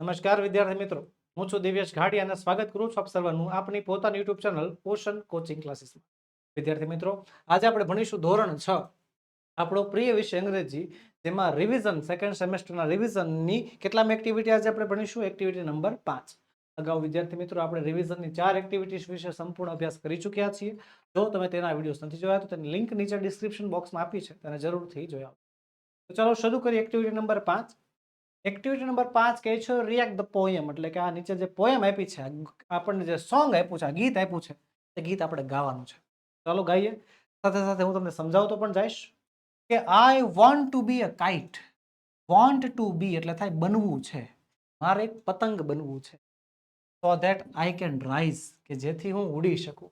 નમસ્કાર, વિદ્યાર્થી મિત્રો. હું છું દિવ્યેશ ઘાટી અને સ્વાગત કરું છું આપ સર્વનું આપની પોતાની યુટ્યુબ ચેનલ ઓશન કોચિંગ ક્લાસીસમાં વિદ્યાર્થી મિત્રો, આજે આપણે ભણીશું ધોરણ છ. આપણો પ્રિય વિષય અંગ્રેજી, જેમાં રિવિઝન સેકન્ડ સેમેસ્ટરના રિવિઝનની કેટલામ એક્ટિવિટી આજે આપણે ભણીશું? એક્ટિવિટી નંબર પાંચ. અગાઉ વિદ્યાર્થી મિત્રો, આપણે રિવિઝનની ચાર એક્ટિવિટીઝ વિશે સંપૂર્ણ અભ્યાસ કરી ચૂક્યા છીએ. જો તમે તેના વિડીયોઝ નથી જોયા, તો તેની લિંક નીચે ડિસ્ક્રિપ્શન બોક્સમાં આપી છે. તેને જરૂરથી જોયા તો ચાલો શરૂ કરીએ એક્ટિવિટી નંબર પાંચ. એક્ટિવિટી નંબર પાંચ કહે છે રિએક્ટ ધ પોયમ એટલે કે આ નીચે જે પોયમ આપી છે આપણને જે સોંગ આપ્યું છે, આ ગીત આપ્યું છે તે ગીત આપણે ગાવાનું છે. ચાલો ગાઈએ. સાથે સાથે હું તમને સમજાવતો પણ જઈશ કે I want to be a kite want to be એટલે થાય બનવું છે. મારે એક પતંગ બનવું છે. So that I can rise કે જેથી હું ઉડી શકું.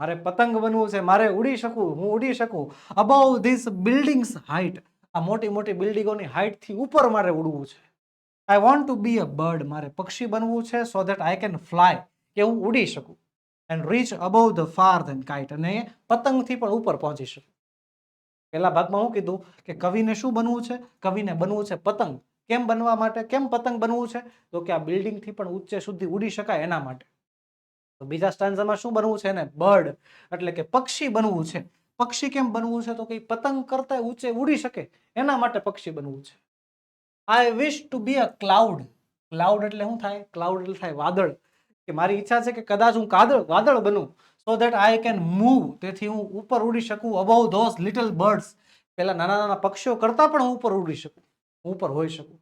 મારે પતંગ બનવું છે, મારે ઉડી શકું, હું ઉડી શકું. અબાઉ ધીસ બિલ્ડિંગ્સ હાઇટ આ મોટી મોટી બિલ્ડિંગોની હાઇટથી ઉપર મારે ઉડવું છે. I want to be a bird મારે પક્ષી બનવું છે so that I can fly કે હું ઉડી શકું. And reach above the far than kite અને પતંગથી પણ ઉપર પહોંચી શકું. પહેલા ભાગમાં હું કીધું કે કવિને શું બનવું છે? કવિને બનવું છે પતંગ. કેમ બનવા માટે? કેમ પતંગ બનવું છે? તો કે આ બિલ્ડિંગથી પણ ઊંચે સુધી ઉડી શકાય એના માટે. તો બીજા સ્ટાન્ઝામાં શું બનવું છે એને? બર્ડ એટલે કે પક્ષી બનવું છે. પક્ષી કેમ બનવું છે? તો કે પતંગ કરતા ઊંચે ઉડી શકે. એના માટે પક્ષી બનવું છે. I wish to be a cloud cloud એટલે શું થાય? ક્લાઉડ એટલે થાય વાદળ. કે મારી ઈચ્છા છે કે કદાચ હું કાદળ, વાદળ બનું. So that I can move તેથી હું ઉપર ઉડી શકું અબાઉ ધોઝ લિટલ બર્ડ્સ પેલા નાના નાના પક્ષીઓ કરતા પણ હું ઉપર ઉડી શકું. ઉપર હોઈ શકું.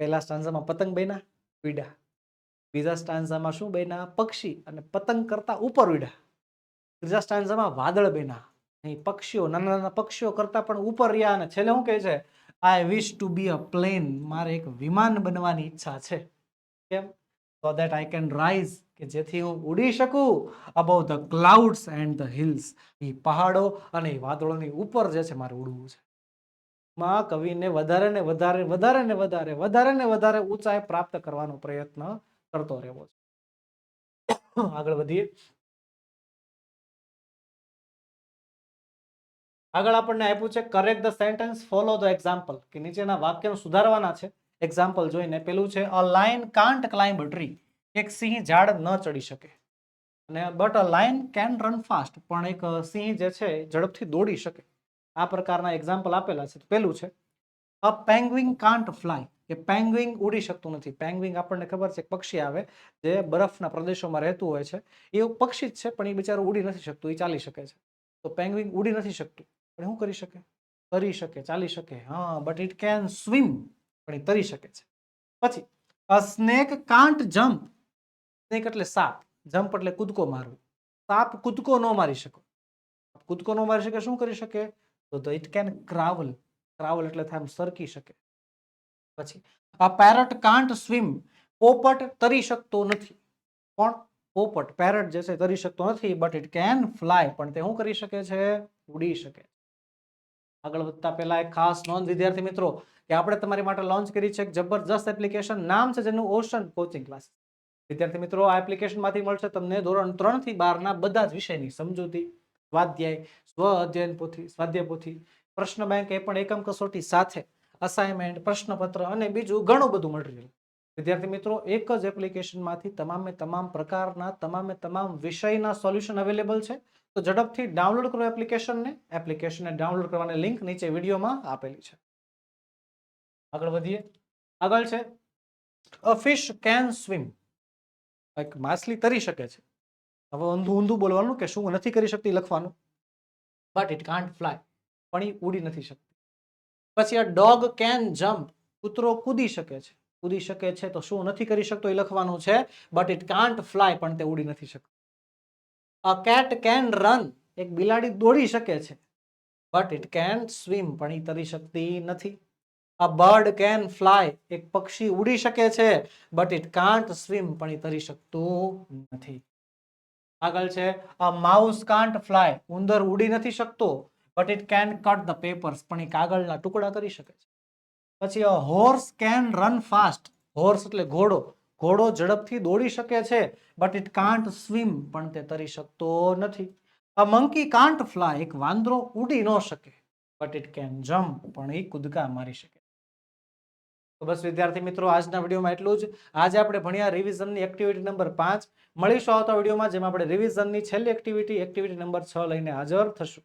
પહેલા સ્ટાન્ઝામાં પતંગ બન્યા પીડા બીજા સ્ટાન્ઝામાં શું બન્યા? પક્ષી અને પતંગ કરતા ઉપર ઉડ્યા. ત્રીજા સ્ટાન્ઝામાં વાદળ બન્યા અહીં પક્ષીઓ, નાના નાના પક્ષીઓ કરતાં પણ ઉપર રહ્યા અને છેલ્લે શું કહે છે I wish to be a plane મારે એક વિમાન બનવાની ઈચ્છા છે. કેમ? So that I can rise કે જેથી હું ઉડી શકું above the clouds and the hills એ પહાડો અને એ વાદળોની ઉપર જે છે મારે ઉડવું છે. માં કવિને વધારે ને વધારે વધારે ને વધારે વધારે ને વધારે ઊંચાઈ પ્રાપ્ત કરવાનો પ્રયત્ન કરતો રહેવો છે. આગળ વધીએ. આગળ આપણને આપ્યું છે correct the sentence follow the example કે નીચેના વાક્યને સુધારવાના છે. એક્ઝામ્પલ જોઈને પેલું છે a lion can't climb tree એક સિંહ ઝાડ ન ચડી શકે. અને but a lion can run fast પણ એક સિંહ જે છે ઝડપથી દોડી શકે. આ પ્રકારના એક્ઝામ્પલ આપેલા છે. પેલું છે અ પેંગ્વિંગ કાન્ટ ફ્લાય કે પેંગ્વિંગ ઉડી શકતું નથી. પેંગ્વિંગ આપણને ખબર છે પક્ષી આવે, જે બરફના પ્રદેશોમાં રહેતું હોય છે. એ પક્ષી જ છે, પણ એ બિચારું ઉડી નથી શકતું, એ ચાલી શકે છે. તો પેંગ્વિંગ ઉડી નથી શકતું. પણ શું કરી શકે? તરી શકે, ચાલી શકે. હા બટ ઇટ કેન સ્વિમ પણ એ તરી શકે છે. પછી a snake can't jump snake એટલે સાપ. જમ્પ એટલે કૂદકો મારવો. સાપ કૂદકો ન મારી શકો. કૂદકો ન મારી શકે, શું કરી શકે? તો ઇટ કેન ક્રાવલ ક્રાવલ એટલે થાય આમ સરકી શકે. પછી અ પેરટ કાન્ટ સ્વિમ પોપટ તરી શકતો નથી. પણ પોપટ. પેરટ જે છે તરી શકતો નથી બટ ઇટ કેન ફ્લાય પણ તે શું કરી શકે છે? ઉડી શકે આગળ વધતા પહેલા એક ખાસ નોંધ, વિદ્યાર્થી મિત્રો, કે આપણે તમારી માટે લોન્ચ કરી છે એક જબરજસ્ત એપ્લિકેશન નામ છે જેનું ઓશન કોચિંગ ક્લાસ વિદ્યાર્થી મિત્રો, આ એપ્લિકેશનમાંથી મળશે તમને ધોરણ ત્રણથી બારના બધા જ વિષયની સમજૂતી, સ્વાધ્યાય, સ્વ અધ્યયન પોથી, સ્વાધ્યાય પોથી, પ્રશ્ન બેંક એ પણ એકમ કસોટી સાથે અસાઇનમેન્ટ પ્રશ્નપત્ર અને બીજું ઘણું બધું મટીરિયલ વિદ્યાર્થી મિત્રો, એક જ એપ્લિકેશનમાંથી તમામે તમામ પ્રકારના, તમામે તમામ વિષયના સોલ્યુશન અવેલેબલ છે. તો ઝડપથી ડાઉનલોડ કરો એપ્લિકેશનને એપ્લિકેશનને ડાઉનલોડ કરવાની લિંક નીચે વિડીયોમાં આપેલી છે. આગળ વધીએ. આગળ છે. અ ફિશ કેન સ્વિમ એક માછલી તરી શકે છે. હવે ઊંધું ઊંધું બોલવાનું કે શું નથી કરી શકતી લખવાનું? બટ ઇટ કાન્ટ ફ્લાય પણ એ ઉડી નથી શકતી. પછી આ ડોગ કેન જમ્પ કૂતરો કૂદી શકે છે. કૂદી શકે છે તો શું નથી કરી શકતો એ લખવાનું છે બટ ઇટ કાન્ટ ફ્લાય પણ તે ઉડી નથી શકતો. અ કેટ કેન રન એક બિલાડી દોડી શકે છે બટ ઇટ કેન સ્વિમ પણ એ તરી શકતી નથી. અ બર્ડ કેન ફ્લાય એક પક્ષી ઉડી શકે છે બટ ઇટ કાન્ટ સ્વિમ પણ એ તરી શકતું નથી. આગળ છે અ માઉસ કાન્ટ ફ્લાય ઉંદર ઉડી નથી શકતો but it can cut the papers પણ એ કાગળના ટુકડા કરી શકે છે. પછી horse can run fast horse એટલે ઘોડો. ઘોડો ઝડપથી દોડી શકે છે બટ ઇટ કાન્ટ સ્વિમ પણ તે તરી શકતો નથી. અ મંકી કાન્ટ ફ્લાય એક વાંદરો ઉડી ન શકે બટ ઇટ કેન જમ્પ પણ એ કૂદકા મારી શકે. તો બસ વિદ્યાર્થી મિત્રો, આજના વિડીયોમાં એટલું જ. આજે આપણે ભણ્યા રિવિઝનની એક્ટિવિટી નંબર પાંચ. મળીશું આવતા વિડીયોમાં, જેમાં આપણે રિવિઝનની છેલ્લી એક્ટિવિટી એક્ટિવિટી નંબર છ લઈને હાજર થશું.